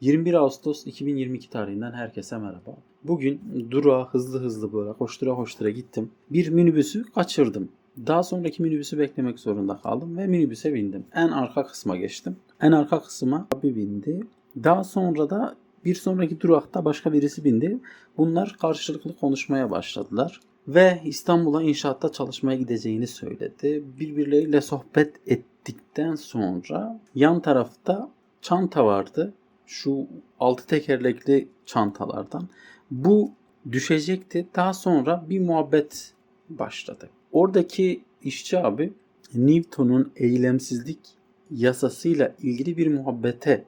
21 Ağustos 2022 tarihinden herkese merhaba. Bugün durağa hızlı hızlı böyle koştura koştura gittim. Bir minibüsü kaçırdım. Daha sonraki minibüsü beklemek zorunda kaldım ve minibüse bindim. En arka kısma geçtim. En arka kısma abi bindi. Daha sonra da bir sonraki durakta başka birisi bindi. Bunlar karşılıklı konuşmaya başladılar. Ve İstanbul'a inşaatta çalışmaya gideceğini söyledi. Birbirleriyle sohbet ettikten sonra yan tarafta çanta vardı. Şu altı tekerlekli çantalardan. Bu düşecekti. Daha sonra bir muhabbet başladı. Oradaki işçi abi Newton'un eylemsizlik yasasıyla ilgili bir muhabbete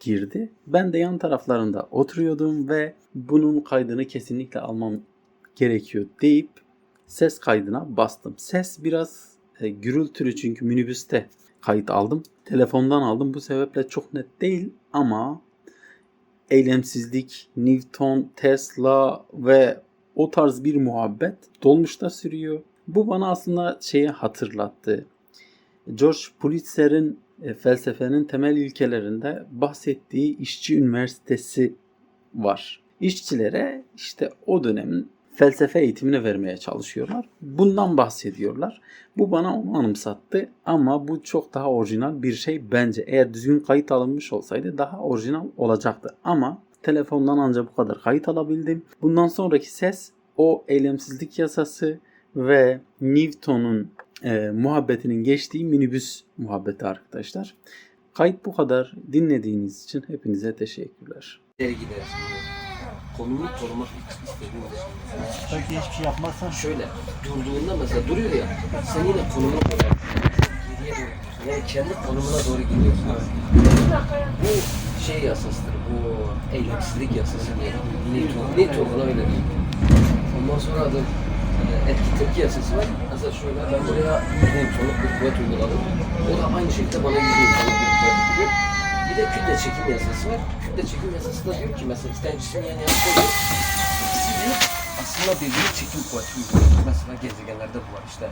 girdi. Ben de yan taraflarında oturuyordum ve bunun kaydını kesinlikle almam gerekiyor deyip ses kaydına bastım. Ses biraz e, gürültülü çünkü minibüste kayıt aldım. Telefondan aldım. Bu sebeple çok net değil ama eylemsizlik, Newton, Tesla ve o tarz bir muhabbet dolmuşta sürüyor. Bu bana aslında şeyi hatırlattı. George Pulitzer'in e, felsefenin temel ilkelerinde bahsettiği işçi üniversitesi var. İşçilere işte o dönemin felsefe eğitimini vermeye çalışıyorlar. Bundan bahsediyorlar. Bu bana onu anımsattı ama bu çok daha orijinal bir şey bence. Eğer düzgün kayıt alınmış olsaydı daha orijinal olacaktı. Ama telefondan ancak bu kadar kayıt alabildim. Bundan sonraki ses o eylemsizlik yasası ve Newton'un e, muhabbetinin geçtiği minibüs muhabbeti arkadaşlar. Kayıt bu kadar. Dinlediğiniz için hepinize teşekkürler. Gidersin? Konumunu korumak istediğin için. Belki hiçbir şey yapmazsan Şöyle durduğunda mesela duruyor ya sen yine konumunu koruyorsun. Geriye doğru. Yani kendi konumuna doğru gidiyorsun. Bu şey yasasıdır. Bu eylemsizlik yasası diye. Newton, Newton öyle diyor. Ondan sonra da e, etki tepki yasası var. Mesela şöyle ben buraya 100 Newton'luk bir kuvvet uyguladım. O da aynı şekilde bana 100 Newton'luk bir uyguluyor. Bir de kütle çekim yasası var. Kütle çekim yasası da diyor ki mesela iki tane cismin yan yana koyuyor. İkisi diyor aslında birbirine çekim kuvveti uyguluyor. Mesela gezegenlerde bu var işte.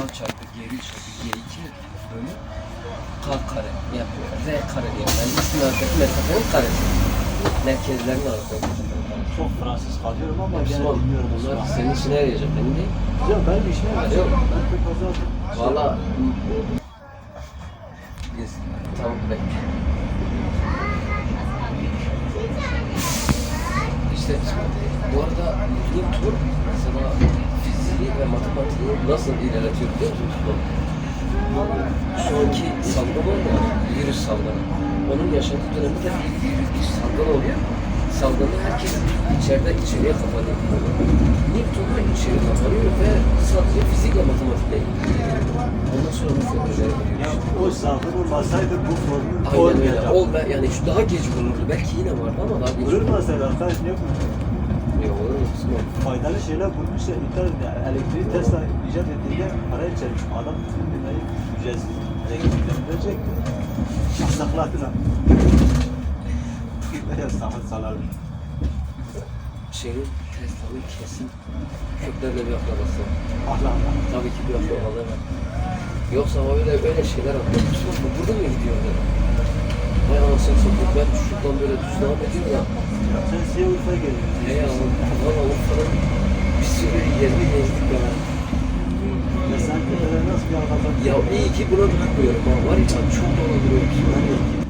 A çarpı G1 çarpı G2 bölü K kare yapıyor. R kare diyor. Yani ikisinin arasındaki mesafenin karesi. Merkezlerin arasındaki çok Fransız kalıyorum ama var. bilmiyorum. Bunlar senin işine yarayacak. Benim değil. Güzel ben bir işime yarayacağım. Yok. Ben pek fazla Valla biz tamam bekle. İşte bu arada Newton mesela fiziği ve matematiği nasıl ilerletiyor biliyor musunuz? Şu anki salgın var ya, virüs salgını. Onun yaşadığı dönemde de bir virüs salgını oluyor. Salgını herkes içeride içeriye kapanıyor. Newton da içeri kapanıyor ve sadece fizikle matematikle ilgileniyor. Ondan sonra bu salgın olmasaydı bu formül Aynen öyle. olmayacak. Ol be, yani şu daha geç bulunurdu. Belki yine vardı ama daha geç Olur bulunurdu. mesela ben ne bu Yok olur mu? Kısmı yok. faydalı şeyler bulmuş ya internet yani elektriği Tesla icat ettiğinde paraya çekmiş adam bütün dünyayı ücretsiz elektriklendirecek. Şahsaklatına. Gitmeye sahip salarım. Şeyin Tesla'nın kesin Kürtlerle bir akrabası var. Allah Allah. Tabii ki bir akrabalığı var. Yoksa öyle böyle şeyler atıyor. Müslüman bu burada mı gidiyor dedi. Vay anasını satayım ben şuradan böyle düz devam ediyorum ya. Ya sen Siyah Urfa'ya geliyorsun. Ne ya valla Urfa'nın bir sürü yerini gezdik ya. Ya iyi ki buna ha. Var ya çok dolandırıyor.